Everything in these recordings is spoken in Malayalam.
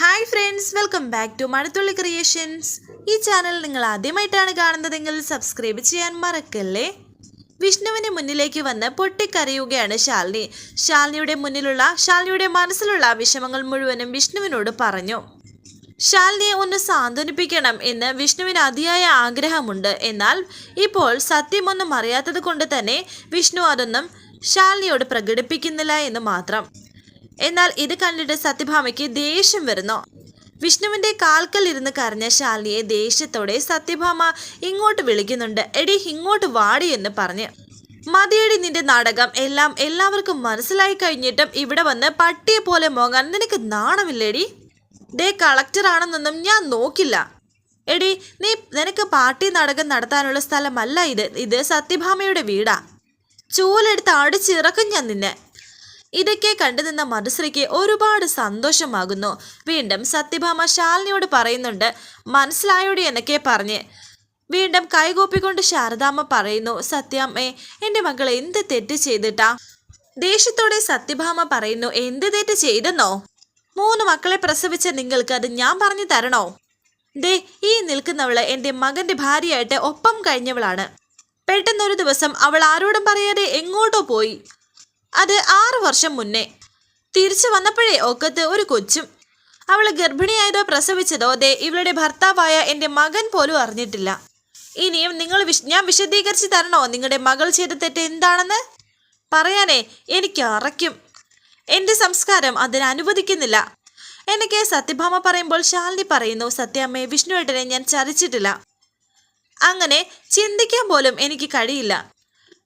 Hi friends welcome back to Mazhathulli creations ഈ ചാനൽ നിങ്ങൾ ആദ്യമായിട്ടാണ് കാണുന്നതെങ്കിൽ സബ്സ്ക്രൈബ് ചെയ്യാൻ മറക്കല്ലേ? വിഷ്ണുവിന് മുന്നിലേക്ക് വന്ന് പൊട്ടിക്കരയുകയാണ് ശാലിനി. ശാലിനിയുടെ മുന്നിലുള്ള ശാലിനിയുടെ മനസ്സിലുള്ള വിഷമങ്ങൾ മുഴുവനും വിഷ്ണുവിനോട് പറഞ്ഞു. ശാലിനിയെ ഒന്ന് സാന്ത്വനിപ്പിക്കണം എന്ന് വിഷ്ണുവിന് അതിയായ ആഗ്രഹമുണ്ട്. എന്നാൽ ഇപ്പോൾ സത്യമൊന്നും അറിയാത്തത് കൊണ്ട് തന്നെ വിഷ്ണു അതൊന്നും ശാലിനിയോട് പ്രകടിപ്പിക്കുന്നില്ല എന്ന് മാത്രം. എന്നാൽ ഇത് കണ്ടിട്ട് സത്യഭാമയ്ക്ക് ദേഷ്യം വരുന്നു. വിഷ്ണുവിന്റെ കാൽക്കൽ ഇരുന്ന് കരഞ്ഞ ശാലിനിയെ ദേഷ്യത്തോടെ സത്യഭാമ ഇങ്ങോട്ട് വിളിക്കുന്നുണ്ട്. എടി ഇങ്ങോട്ട് വാടി എന്ന് പറഞ്ഞ്. മതിയടി നിന്റെ നാടകം. എല്ലാം എല്ലാവർക്കും മനസ്സിലായി കഴിഞ്ഞിട്ടും ഇവിടെ വന്ന് പട്ടിയെ പോലെ മോങ്ങാൻ നിനക്ക് നാണമില്ലേടി? ഡേ കളക്ടർ ആണെന്നൊന്നും ഞാൻ നോക്കില്ല. എടി നീ നിനക്ക് പാർട്ടി നാടകം നടത്താനുള്ള സ്ഥലമല്ല ഇത്. ഇത് സത്യഭാമയുടെ വീടാ. ചൂലെടുത്ത് അടിച്ചിറക്കും ഞാൻ നിന്നെ. ഇതൊക്കെ കണ്ടു നിന്ന മധുശ്രീക്ക് ഒരുപാട് സന്തോഷമാകുന്നു. വീണ്ടും സത്യഭാമ ശാലിനിയോട് പറയുന്നുണ്ട് മനസ്സിലായോടി എന്നൊക്കെ പറഞ്ഞ്. വീണ്ടും കൈകൂപ്പിക്കൊണ്ട് ശാരദാമ്മ പറയുന്നു സത്യാമ്മേ എന്റെ മകൾ എന്ത് തെറ്റ് ചെയ്തിട്ടാ? ദേഷ്യത്തോടെ സത്യഭാമ പറയുന്നു എന്ത് തെറ്റ് ചെയ്തെന്നോ? മൂന്ന് മക്കളെ പ്രസവിച്ച നിങ്ങൾക്ക് അത് ഞാൻ പറഞ്ഞു തരണോ? ദേ ഈ നിൽക്കുന്നവൾ എന്റെ മകന്റെ ഭാര്യയായിട്ട് ഒപ്പം കഴിഞ്ഞവളാണ്. പെട്ടെന്നൊരു ദിവസം അവൾ ആരോടും പറയാതെ എങ്ങോട്ടോ പോയി. അത് ആറു വർഷം മുന്നേ. തിരിച്ചു വന്നപ്പോഴേ ഒക്കത്ത് ഒരു കൊച്ചും. അവൾ ഗർഭിണിയായതോ പ്രസവിച്ചതോ ദേ ഇവളുടെ ഭർത്താവായ എന്റെ മകൻ പോലും അറിഞ്ഞിട്ടില്ല. ഇനിയും നിങ്ങൾ വിശ ഞാൻ വിശദീകരിച്ച് തരണോ? നിങ്ങളുടെ മകൾ ചെയ്ത തെറ്റ് എന്താണെന്ന്? പറയാനേ എനിക്ക് അറയ്ക്കും. എന്റെ സംസ്കാരം അതിന് അനുവദിക്കുന്നില്ല. എനിക്ക് സത്യഭാമ പറയുമ്പോൾ ശാലിനി പറയുന്നു സത്യാമ്മയെ വിഷ്ണുവേട്ടനെ ഞാൻ ചരിച്ചിട്ടില്ല അങ്ങനെ ചിന്തിക്കാൻ പോലും എനിക്ക് കഴിയില്ല.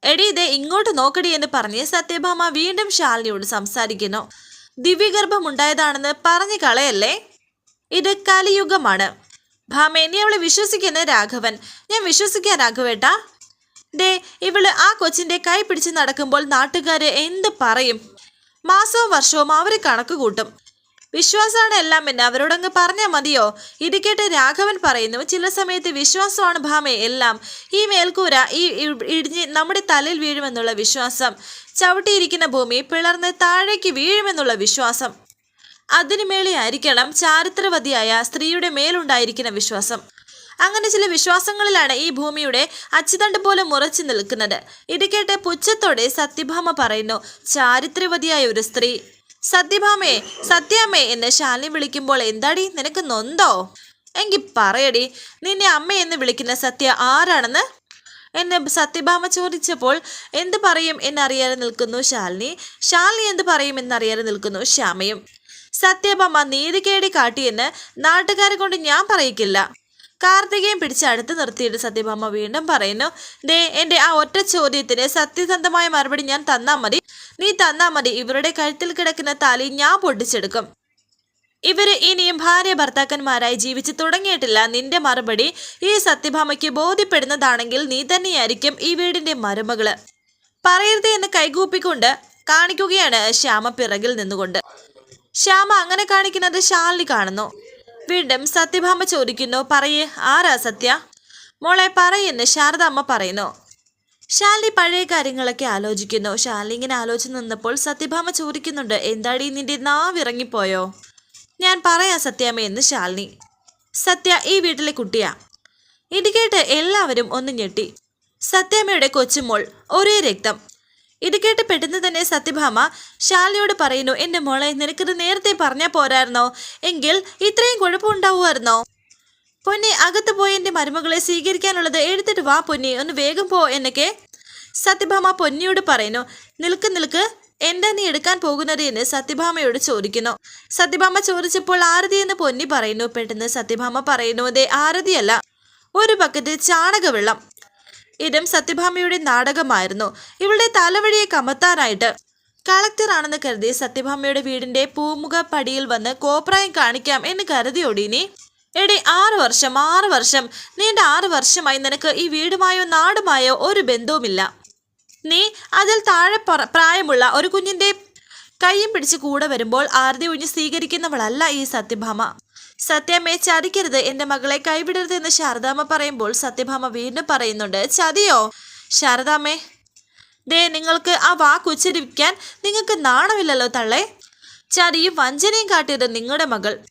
എടി ഇതേ ഇങ്ങോട്ട് നോക്കടി എന്ന് പറഞ്ഞ് സത്യഭാമ വീണ്ടും ശാലിനിയോട് സംസാരിക്കുന്നു. ദിവ്യഗർഭം ഉണ്ടായതാണെന്ന് പറഞ്ഞു കളയല്ലേ? ഇത് കലിയുഗമാണ്. ഭാമേ നീ അവളെ വിശ്വസിക്കുന്ന രാഘവൻ. ഞാൻ വിശ്വസിക്കാൻ രാഘവേട്ടാ. ഡേ ഇവൾ ആ കൊച്ചിന്റെ കൈ പിടിച്ച് നടക്കുമ്പോൾ നാട്ടുകാര് എന്ത് പറയും? മാസവും വർഷവും അവർ കണക്ക് കൂട്ടും. വിശ്വാസമാണ് എല്ലാം എന്ന് അവരോടങ്ങ് പറഞ്ഞാൽ മതിയോ? ഇത് കേട്ട് രാഘവൻ പറയുന്നു ചില സമയത്ത് വിശ്വാസമാണ് ഭാമേ എല്ലാം. ഈ മേൽക്കൂര ഈ ഇടിഞ്ഞ് നമ്മുടെ തലയിൽ വീഴുമെന്നുള്ള വിശ്വാസം. ചവിട്ടിയിരിക്കുന്ന ഭൂമി പിളർന്ന് താഴേക്ക് വീഴുമെന്നുള്ള വിശ്വാസം. അതിനു ആയിരിക്കണം ചാരിത്രവതിയായ സ്ത്രീയുടെ മേലുണ്ടായിരിക്കുന്ന വിശ്വാസം. അങ്ങനെ ചില വിശ്വാസങ്ങളിലാണ് ഈ ഭൂമിയുടെ അച്ചുതണ്ട് പോലെ മുറച്ചു നിൽക്കുന്നത്. ഇത് പുച്ഛത്തോടെ സത്യഭാമ പറയുന്നു ചാരിത്രവതിയായ ഒരു സ്ത്രീ സത്യഭാമേ സത്യാമ്മേ എന്ന് ശാലിനി വിളിക്കുമ്പോൾ എന്താടി നിനക്ക് നൊന്തോ? എങ്കിൽ പറയടി നിന്നെ അമ്മ എന്ന് വിളിക്കുന്ന സത്യ ആരാണെന്ന്? എന്നെ സത്യഭാമ ചോദിച്ചപ്പോൾ എന്ത് പറയും എന്നറിയാതെ നിൽക്കുന്നു ശാലിനി. ശാലിനി എന്ത് പറയും എന്നറിയാതെ നിൽക്കുന്നു ശ്യാമയും. സത്യഭാമ നീതികേടി കാട്ടിയെന്ന് നാട്ടുകാരെ കൊണ്ട് ഞാൻ പറയിക്കില്ല. കാർത്തികയും പിടിച്ച് അടുത്ത് നിർത്തിയിട്ട് സത്യഭാമ വീണ്ടും പറയുന്നു ദേ എന്റെ ആ ഒറ്റ ചോദ്യത്തിന് സത്യസന്ധമായ മറുപടി ഞാൻ തന്നാ മതി. നീ തന്നാ മതി. ഇവരുടെ കഴുത്തിൽ കിടക്കുന്ന താലി ഞാൻ പൊട്ടിച്ചെടുക്കും. ഇവർ ഇനിയും ഭാര്യ ഭർത്താക്കന്മാരായി ജീവിച്ചു തുടങ്ങിയിട്ടില്ല. നിന്റെ മറുപടി ഈ സത്യഭാമയ്ക്ക് ബോധ്യപ്പെടുന്നതാണെങ്കിൽ നീ തന്നെയായിരിക്കും ഈ വീടിന്റെ മരുമകൾ. പറയരുത് എന്ന് കൈകൂപ്പിക്കൊണ്ട് കാണിക്കുകയാണ് ശ്യാമ പിറകിൽ നിന്നുകൊണ്ട്. ശ്യാമ അങ്ങനെ കാണിക്കുന്നത് ശാലിനി കാണുന്നു. വീണ്ടും സത്യഭാമ ചോദിക്കുന്നു. പറയേ ആരാ സത്യ? മോളെ പറയെന്ന് ശാരദാമ്മ പറയുന്നു. ശാലി പഴയ കാര്യങ്ങളൊക്കെ ആലോചിക്കുന്നു. ശാലി ഇങ്ങനെ ആലോചിച്ച് നിന്നപ്പോൾ സത്യഭാമ ചോദിക്കുന്നുണ്ട് എന്താടി നിന്റെ നാവിറങ്ങിപ്പോയോ ഞാൻ പറയാം സത്യാമ്മ എന്ന് ശാലിനി. സത്യ ഈ വീട്ടിലെ കുട്ടിയാ. ഇത് കേട്ട് എല്ലാവരും ഒന്ന് ഞെട്ടി. സത്യാമ്മയുടെ കൊച്ചുമോൾ ഒരേ രക്തം. ഇത് കേട്ട് പെട്ടെന്ന് തന്നെ സത്യഭാമ ശാലയോട് പറയുന്നു എന്റെ മോളെ നിനക്കിത് നേരത്തെ പറഞ്ഞാൽ പോരായിരുന്നോ? എങ്കിൽ ഇത്രയും കുഴപ്പമുണ്ടാവുമായിരുന്നോ? പൊന്നി അകത്ത് പോയി എന്റെ മരുമകളെ സ്വീകരിക്കാനുള്ളത് എഴുത്തിട്ട് വാ പൊന്നി ഒന്ന് വേഗം പോ എന്നൊക്കെ സത്യഭാമ പൊന്നിയോട് പറയുന്നു. നിൽക്ക് നിൽക്ക്. എന്താ നീ എടുക്കാൻ പോകുന്നത്? എന്ന് സത്യഭാമയോട് ചോദിക്കുന്നു. സത്യഭാമ ചോദിച്ചപ്പോൾ ആരതി എന്ന് പൊന്നി പറയുന്നു. പെട്ടെന്ന് സത്യഭാമ പറയുന്നു ദേ ആരതിയല്ല. ഒരു ബക്കറ്റ് ചാണകവെള്ളം. ഇതും സത്യഭാമയുടെ നാടകമായിരുന്നു. ഇവളുടെ തലവഴിയെ കമത്താനായിട്ട് കളക്ടർ ആണെന്ന് കരുതി സത്യഭാമയുടെ വീടിന്റെ പൂമുഖ പടിയിൽ വന്ന് കോപ്രായം കാണിക്കാം എന്ന് കരുതിയോടി നീ. എടി ആറ് വർഷം ആറ് വർഷം. നീണ്ട ആറ് വർഷമായി നിനക്ക് ഈ വീടുമായോ നാടുമായോ ഒരു ബന്ധവുമില്ല. നീ അതിൽ താഴെ പ്രായമുള്ള ഒരു കുഞ്ഞിന്റെ കൈയും പിടിച്ച് കൂടെ വരുമ്പോൾ ആരതി ഒഴിഞ്ഞ് സ്വീകരിക്കുന്നവളല്ല ഈ സത്യഭാമ. സത്യമേ ചതിക്കരുത് എന്റെ മകളെ കൈവിടരുത് എന്ന് ശാരദാമ്മ പറയുമ്പോൾ സത്യഭാമ വീണ്ടും പറയുന്നുണ്ട് ചതിയോ? ശാരദാമ്മേ ദേ നിങ്ങൾക്ക് ആ വാക്ക് ഉച്ചരിപ്പിക്കാൻ നിങ്ങൾക്ക് നാണമില്ലല്ലോ തള്ളേ. ചതിയും വഞ്ചനയും കാട്ടിയത് നിങ്ങളുടെ മകൾ.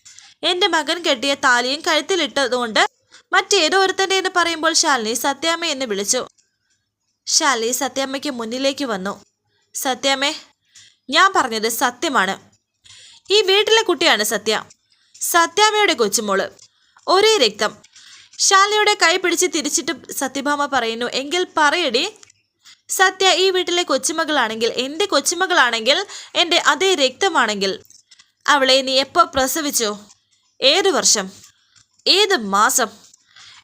എന്റെ മകൻ കെട്ടിയ താലിയും കഴുത്തിലിട്ടതുകൊണ്ട് മറ്റേതോ ഒരുത്തന്റെ എന്ന് പറയുമ്പോൾ ശാലിനി സത്യാമ്മ എന്ന് വിളിച്ചു. ശാലിനി സത്യാമ്മയ്ക്ക് മുന്നിലേക്ക് വന്നു. സത്യാമ്മേ ഞാൻ പറഞ്ഞത് സത്യമാണ്. ഈ വീട്ടിലെ കുട്ടിയാണ് സത്യ. സത്യാമ്മയുടെ കൊച്ചുമോൾ. ഒരേ രക്തം. ശാലയുടെ കൈ പിടിച്ച് തിരിച്ചിട്ട് സത്യഭാമ പറയുന്നു എങ്കിൽ പറയടി. സത്യ ഈ വീട്ടിലെ കൊച്ചുമകളാണെങ്കിൽ എന്റെ കൊച്ചുമകളാണെങ്കിൽ എന്റെ അതേ രക്തമാണെങ്കിൽ അവളെ നീ എപ്പോൾ പ്രസവിച്ചു? ഏത് വർഷം? ഏത് മാസം?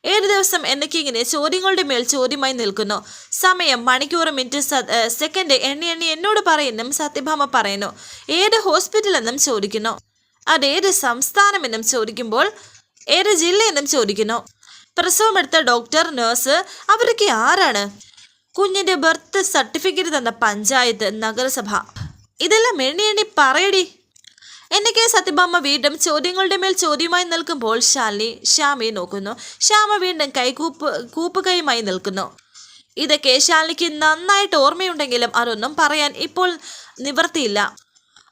ഏത് ദിവസം? എന്നൊക്കെ ഇങ്ങനെ ചോദ്യങ്ങളുടെ മേൽ ചോദ്യമായി നിൽക്കുന്നു. സമയം മണിക്കൂർ മിനിറ്റ് സെക്കൻഡ് എണ്ണി എണ്ണി എന്നോട് പറയുന്നും സത്യഭാമ പറയുന്നു. ഏത് ഹോസ്പിറ്റലെന്നും ചോദിക്കുന്നു. അതേത് സംസ്ഥാനമെന്നും ചോദിക്കുമ്പോൾ ഏത് ജില്ലയെന്നും ചോദിക്കുന്നു. പ്രസവമെടുത്ത ഡോക്ടർ നഴ്സ് അവരൊക്കെ ആരാണ്? കുഞ്ഞിന്റെ ബർത്ത് സർട്ടിഫിക്കറ്റ് തന്ന പഞ്ചായത്ത് നഗരസഭ. ഇതെല്ലാം എണ്ണി എണ്ണി പറയടി. എന്നൊക്കെ സത്യഭാമ വീണ്ടും ചോദ്യങ്ങളുടെ മേൽ ചോദ്യമായി നിൽക്കുമ്പോൾ ശാലിനി ശ്യാമയെ നോക്കുന്നു. ശ്യാമ വീണ്ടും കൈകൂപ്പ് കൂപ്പുകൈയുമായി നിൽക്കുന്നു. ഇതൊക്കെ ശാലിനിക്ക് നന്നായിട്ട് ഓർമ്മയുണ്ടെങ്കിലും അതൊന്നും പറയാൻ ഇപ്പോൾ നിവർത്തിയില്ല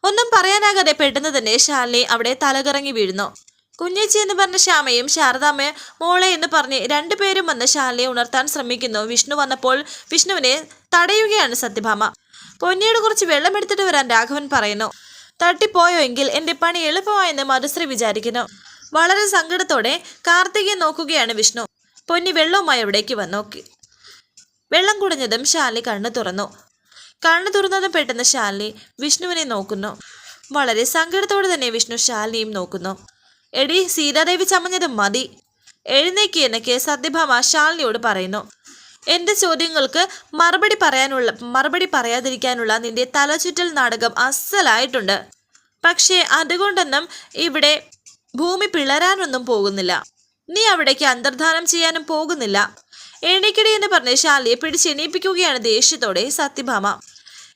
ഒന്നും പറയാനാകാതെ പെട്ടെന്ന് തന്നെ ശാലിനി അവിടെ തലകറങ്ങി വീഴുന്നു. കുഞ്ഞേച്ചി എന്ന് പറഞ്ഞ ശ്യാമയും ശാരദാമ്മ മോളെ എന്ന് പറഞ്ഞ് രണ്ടുപേരും വന്ന് ശാലിനെ ഉണർത്താൻ ശ്രമിക്കുന്നു. വിഷ്ണു വന്നപ്പോൾ വിഷ്ണുവിനെ തടയുകയാണ് സത്യഭാമ. പൊന്നിയോട് കുറച്ച് വെള്ളം എടുത്തിട്ട് വരാൻ രാഘവൻ പറയുന്നു. തട്ടിപ്പോയോ എങ്കിൽ എന്റെ പണി എളുപ്പമായെന്ന് മധുശ്രീ വിചാരിക്കുന്നു. വളരെ സങ്കടത്തോടെ കാർത്തികയെ നോക്കുകയാണ് വിഷ്ണു. പൊന്നി വെള്ളവുമായി അവിടേക്ക് വന്നു. വെള്ളം കുടഞ്ഞതും ശാലി കണ്ണു തുറന്നു. കണ്ണു തുറന്നതും പെട്ടെന്ന് ശാലിനി വിഷ്ണുവിനെ നോക്കുന്നു. വളരെ സങ്കടത്തോടെ തന്നെ വിഷ്ണു ശാലിനിയും നോക്കുന്നു. എടി സീതാദേവി ചമഞ്ഞത് മതി. എഴുന്നേക്ക് എന്നൊക്കെ സത്യഭാമ ശാലിനിയോട് പറയുന്നു. എന്റെ ചോദ്യങ്ങൾക്ക് മറുപടി പറയാനുള്ള മറുപടി പറയാതിരിക്കാനുള്ള നിന്റെ തലചുറ്റൽ നാടകം അസലായിട്ടുണ്ട്. പക്ഷേ അതുകൊണ്ടൊന്നും ഇവിടെ ഭൂമി പിളരാനൊന്നും പോകുന്നില്ല. നീ അവിടേക്ക് അന്തർധാനം ചെയ്യാനും പോകുന്നില്ല. എണീക്കടി എന്ന് പറഞ്ഞ് ശാലിയെ പിടിച്ചെണീപ്പിക്കുകയാണ് ദേഷ്യത്തോടെ സത്യഭാമ.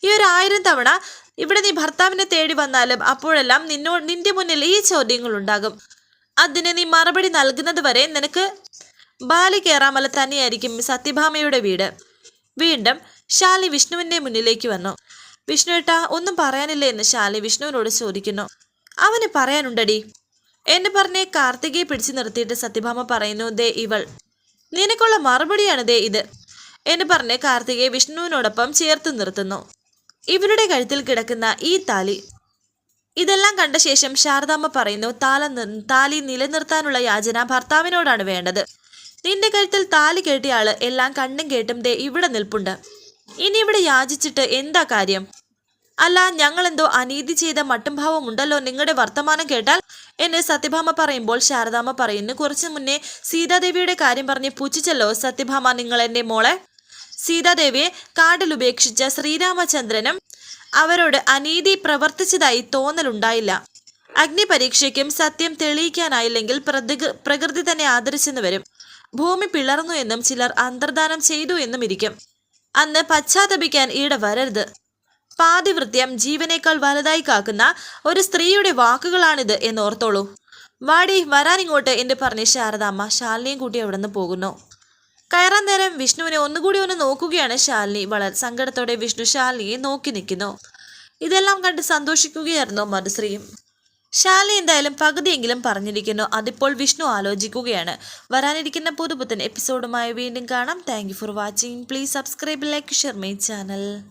ഈ ഒരു ആയിരം തവണ ഇവിടെ നീ ഭർത്താവിനെ തേടി വന്നാലും അപ്പോഴെല്ലാം നിന്നോ നിന്റെ മുന്നിൽ ഈ ചോദ്യങ്ങൾ ഉണ്ടാകും അതിന് നീ മറുപടി നൽകുന്നത് വരെ നിനക്ക് ബാലി കയറാമല തന്നെയായിരിക്കും സത്യഭാമയുടെ വീട്. വീണ്ടും ശാലി വിഷ്ണുവിന്റെ മുന്നിലേക്ക് വന്നു. വിഷ്ണു ഏട്ടാ ഒന്നും പറയാനില്ല എന്ന് ശാലി വിഷ്ണുവിനോട് ചോദിക്കുന്നു. അവന് പറയാനുണ്ടടി. എന്നെ പറഞ്ഞ് കാർത്തികയെ പിടിച്ചു നിർത്തിയിട്ട് സത്യഭാമ പറയുന്നു ദേ ഇവൾ നിനക്കുള്ള മറുപടിയാണിതേ ഇത് എന്ന് പറഞ്ഞ് കാർത്തികയെ വിഷ്ണുവിനോടൊപ്പം ചേർത്ത് നിർത്തുന്നു. ഇവരുടെ കഴുത്തിൽ കിടക്കുന്ന ഈ താലി. ഇതെല്ലാം കണ്ട ശേഷം ശാരദാമ്മ പറയുന്നു താല താലി നിലനിർത്താനുള്ള യാചന ഭർത്താവിനോടാണ് വേണ്ടത്. നിന്റെ കഴുത്തിൽ താലി കെട്ടിയ ആൾ എല്ലാം കണ്ണും കേട്ടും ദേ ഇവിടെ നിൽപ്പുണ്ട്. ഇനി ഇവിടെ യാചിച്ചിട്ട് എന്താ കാര്യം? അല്ല ഞങ്ങൾ എന്തോ അനീതി ചെയ്ത മട്ടും ഭാവം ഉണ്ടല്ലോ. നിങ്ങളുടെ വർത്തമാനം കേട്ടാൽ എന്ന് സത്യഭാമ പറയുമ്പോൾ ശാരദാമ്മ പറയുന്നു. കുറച്ചു മുന്നേ സീതാദേവിയുടെ കാര്യം പറഞ്ഞ് പുച്ഛിച്ചല്ലോ സത്യഭാമ നിങ്ങൾ എന്റെ മോളെ. സീതാദേവിയെ കാടിൽ ഉപേക്ഷിച്ച ശ്രീരാമചന്ദ്രനും അവരോട് അനീതി പ്രവർത്തിച്ചതായി തോന്നലുണ്ടായില്ല. അഗ്നി അഗ്നിപരീക്ഷയ്ക്കും സത്യം തെളിയിക്കാനായില്ലെങ്കിൽ പ്രകൃതി തന്നെ ആദരിച്ചെന്ന് വരും. ഭൂമി പിളർന്നു എന്നും ചിലർ അന്തർദാനം ചെയ്തു എന്നും ഇരിക്കും. അന്ന് പശ്ചാത്തപിക്കാൻ ഈട വരരുത്. പാതിവൃത്യം ജീവനേക്കാൾ വലുതായി കാക്കുന്ന ഒരു സ്ത്രീയുടെ വാക്കുകളാണിത് എന്ന് ഓർത്തോളൂ. വാടി വരാനിങ്ങോട്ട് എന്ന് പറഞ്ഞ് ശാരദാമ്മ ശാലിനിയും കൂട്ടി അവിടെ നിന്ന് പോകുന്നു. കയറാൻ നേരം വിഷ്ണുവിനെ ഒന്നുകൂടി ഒന്ന് നോക്കുകയാണ് ശാലിനി. വളരെ സങ്കടത്തോടെ വിഷ്ണു ശാലിനിയെ നോക്കി നിൽക്കുന്നു. ഇതെല്ലാം കണ്ട് സന്തോഷിക്കുകയായിരുന്നു മധുശ്രീയും. ശാലിനി എന്തായാലും പകുതിയെങ്കിലും പറഞ്ഞിരിക്കുന്നു. അതിപ്പോൾ വിഷ്ണു ആലോചിക്കുകയാണ്. വരാനിരിക്കുന്ന പുതുപുത്തൻ എപ്പിസോഡുമായി വീണ്ടും കാണാം. Thank for watching please subscribe like share my channel